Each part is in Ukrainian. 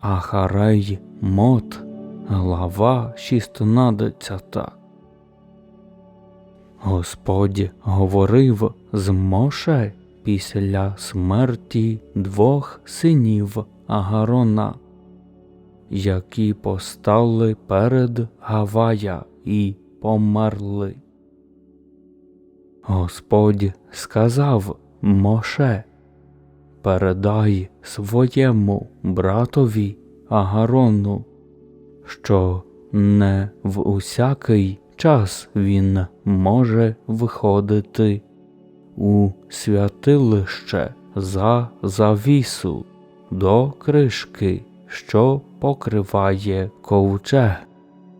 Ахарей Мот, глава 16. Господь говорив з Моше після смерті двох синів Агарона, які постали перед Гавая і померли. Господь сказав Моше, передай своєму братові Агарону, що не в усякий час він може виходити у святилище за завісу до кришки, що покриває ковчег,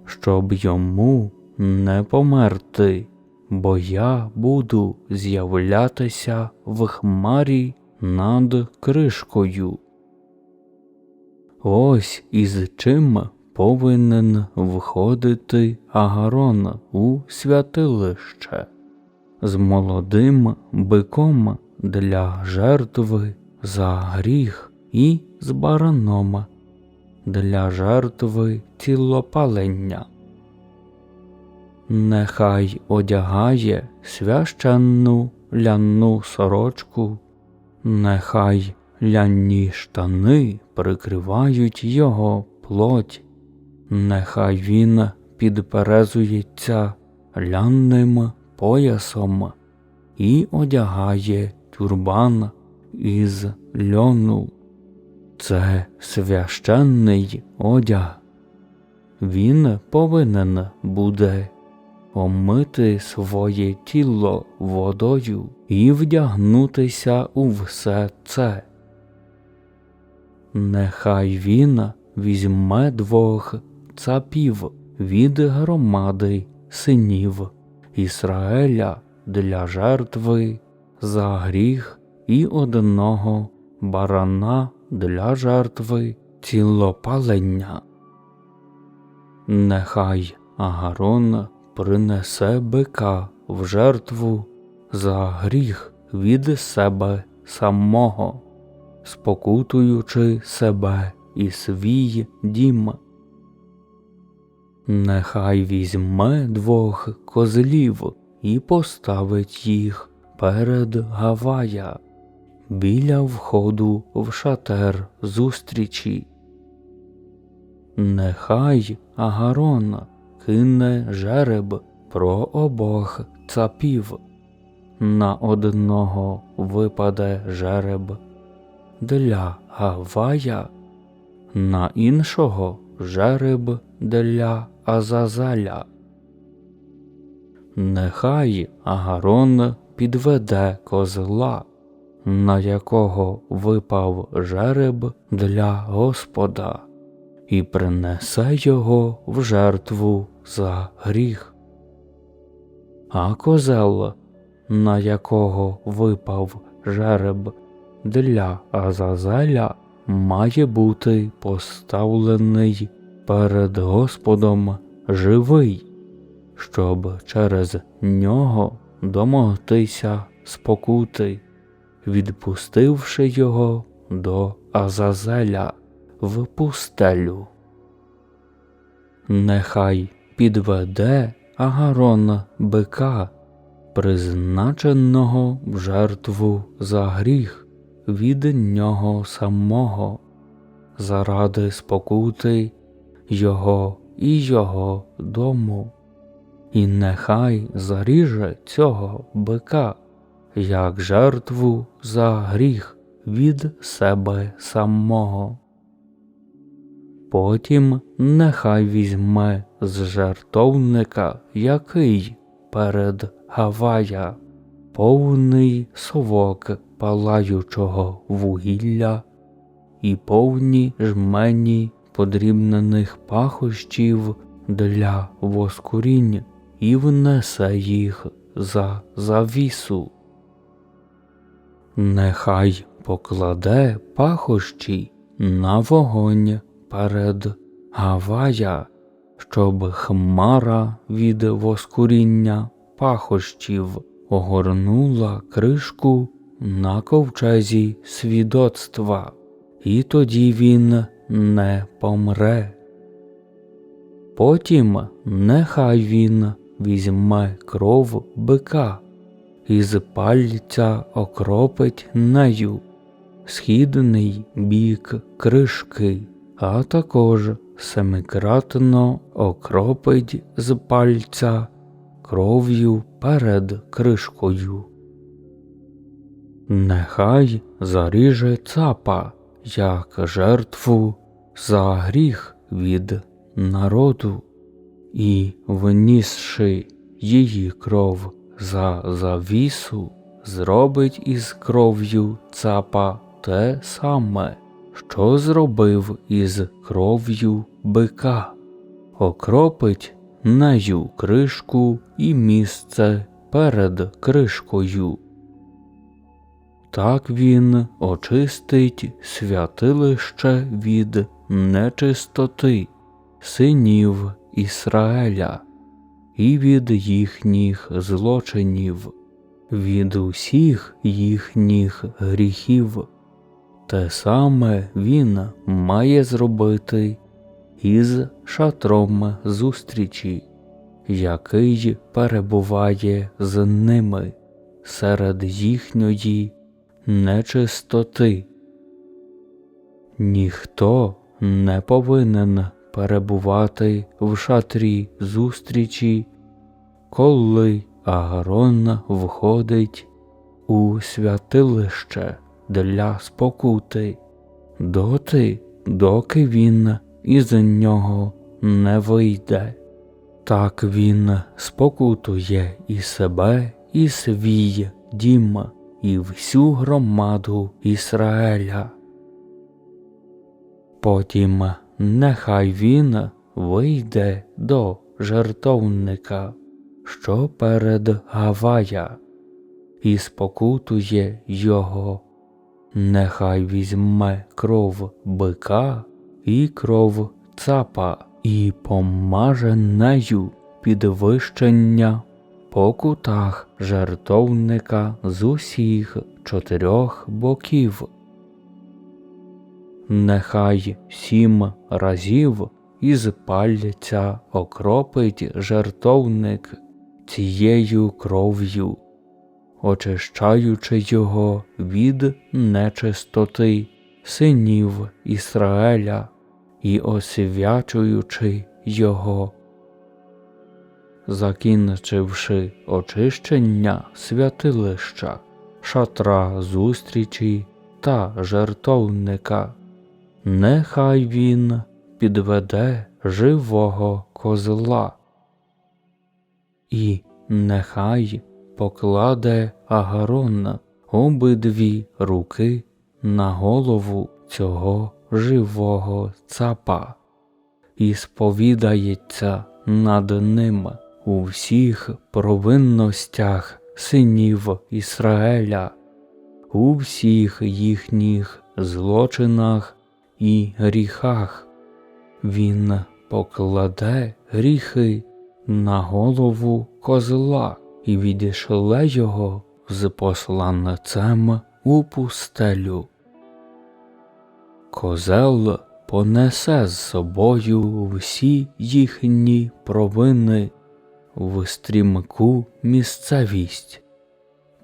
щоб йому не померти, бо я буду з'являтися в хмарі над кришкою. Ось із чим повинен входити Агарон у святилище з молодим биком для жертви за гріх і з бараном для жертви цілопалення. Нехай одягає священну ляну сорочку, нехай ляні штани прикривають його плоть, нехай він підперезується лянним поясом і одягає тюрбан із льону. Це священний одяг. Він повинен буде омити своє тіло водою і вдягнутися у все це. Нехай він візьме двох цапів від громади синів Ісраеля для жертви за гріх і одного барана для жертви цілопалення. Нехай Агарон принесе бика в жертву за гріх від себе самого, спокутуючи себе і свій дім. Нехай візьме двох козлів і поставить їх перед Гавая біля входу в шатер зустрічі. Нехай Агарон кине жереб про обох цапів. На одного випаде жереб для Гавая, на іншого жереб для Азазаля. Нехай Агарон підведе козла, на якого випав жереб для Господа, і принесе його в жертву за гріх. А козел, на якого випав жереб для Азазеля, має бути поставлений перед Господом живий, щоб через нього домогтися спокути, відпустивши його до Азазеля в пустелю. Нехай підведе Агарон бика, призначеного в жертву за гріх від нього самого, заради спокути його і його дому, і нехай заріже цього бика, як жертву за гріх від себе самого. Потім нехай візьме з жертовника який перед Гавая, повний совок палаючого вугілля і повні жмені подрібнених пахощів для воскурінь і внесе їх за завісу. Нехай покладе пахощі на вогонь перед Гавая, щоб хмара від воскуріння пахощів огорнула кришку на ковчезі свідоцтва, і тоді він не помре. Потім нехай він візьме кров бика і з пальця окропить нею східний бік кришки, а також семикратно окропить з пальця кров'ю перед кришкою. Нехай заріже цапа як жертву за гріх від народу і, внісши її кров за завісу, зробить із кров'ю цапа те саме, що зробив із кров'ю бика, окропить нею кришку і місце перед кришкою. Так він очистить святилище від нечистоти синів Ісраеля і від їхніх злочинів, від усіх їхніх гріхів. Те саме він має зробити із шатром зустрічі, який перебуває з ними серед їхньої нечистоти. Ніхто не повинен перебувати в шатрі зустрічі, коли Аарон входить у святилище для спокути, доти, доки він із нього не вийде. Так він спокутує і себе, і свій дім, і всю громаду Ісраеля. Потім нехай він вийде до жертовника, що перед Гавая, і спокутує його, нехай візьме кров бика і кров цапа, і помаже нею підвищення по кутах жертовника з усіх чотирьох боків. Нехай сім разів із пальця окропить жертовник цією кров'ю, очищаючи його від нечистоти синів Ісраеля і освячуючи його. Закінчивши очищення святилища, шатра зустрічі та жертовника, нехай він підведе живого козла, і нехай покладе Агарон обидві руки на голову цього живого цапа і сповідається над ним у всіх провинностях синів Ісраеля, у всіх їхніх злочинах і гріхах. Він покладе гріхи на голову козла і відійшле його з посланцем у пустелю. Козел понесе з собою всі їхні провини в стрімку місцевість.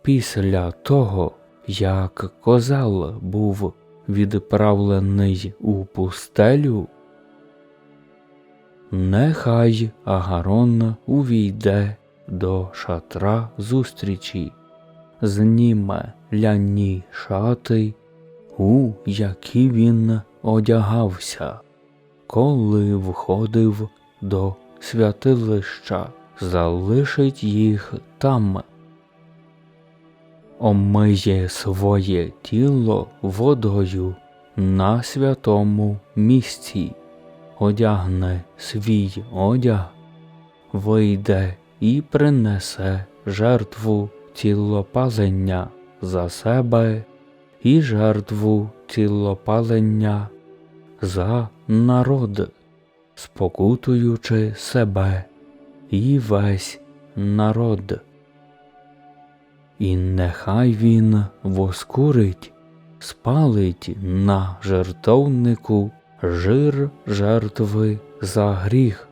Після того, як козел був відправлений у пустелю, нехай Агарон увійде до шатра зустрічі, зніме ляні шати, у які він одягався, коли входив до святилища, залишить їх там. Омиє своє тіло водою на святому місці, одягне свій одяг, вийде і принесе жертву цілопалення за себе і жертву цілопалення за народ, спокутуючи себе і весь народ. І нехай він воскурить, спалить на жертовнику жир жертви за гріх.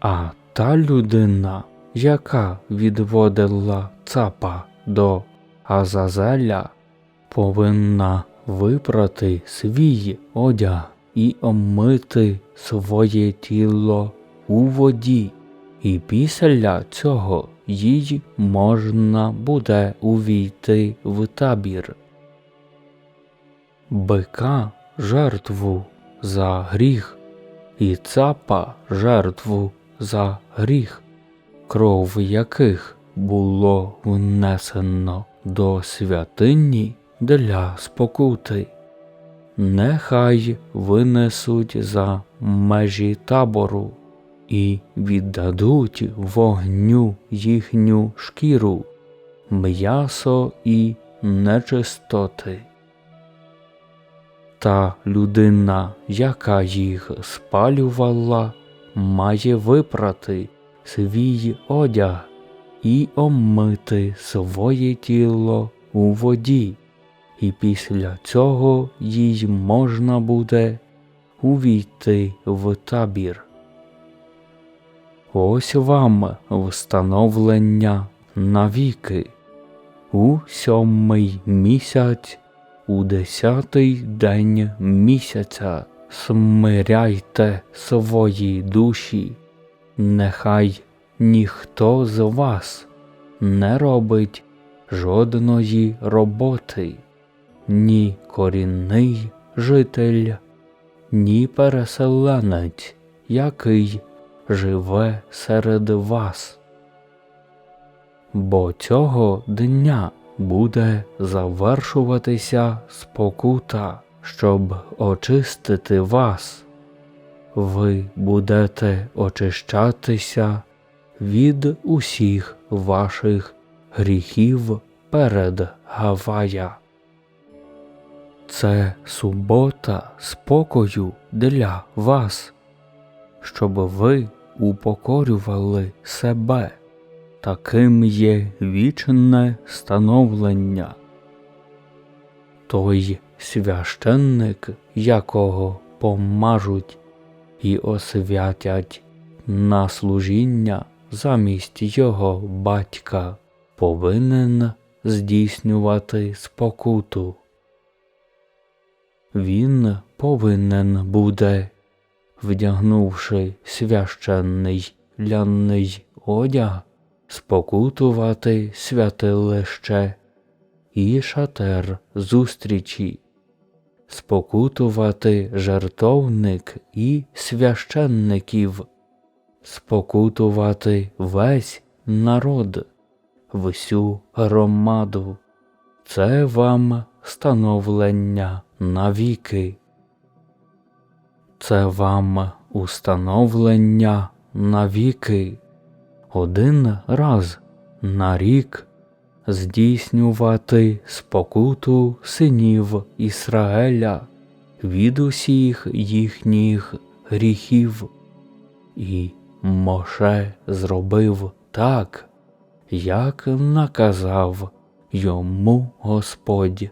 А та людина, яка відводила цапа до Азазеля, повинна випрати свій одяг і омити своє тіло у воді, і після цього їй можна буде увійти в табір. Бика жертву за гріх, і цапа жертву за гріх, кров яких було внесено до святині для спокути. Нехай винесуть за межі табору і віддадуть вогню їхню шкіру, м'ясо і нечистоти. Та людина, яка їх спалювала, має випрати свій одяг і омити своє тіло у воді, і після цього їй можна буде увійти в табір. Ось вам встановлення навіки. У сьомий місяць, у десятий день місяця смиряйте свої душі, нехай ніхто з вас не робить жодної роботи, ні корінний житель, ні переселенець, який живе серед вас. Бо цього дня буде завершуватися спокута, щоб очистити вас. Ви будете очищатися від усіх ваших гріхів перед Гавая. Це субота спокою для вас, щоб ви упокорювали себе. Таким є вічне становлення. Той священник, якого помажуть і освятять на служіння замість його батька, повинен здійснювати спокуту. Він повинен буде, вдягнувши священний ляний одяг, спокутувати святилище і шатер зустрічі, спокутувати жертовник і священників, спокутувати весь народ, всю громаду. Це вам становлення навіки. Це вам установлення навіки один раз на рік здійснювати спокуту синів Ісраеля від усіх їхніх гріхів, і Моше зробив так, як наказав йому Господь.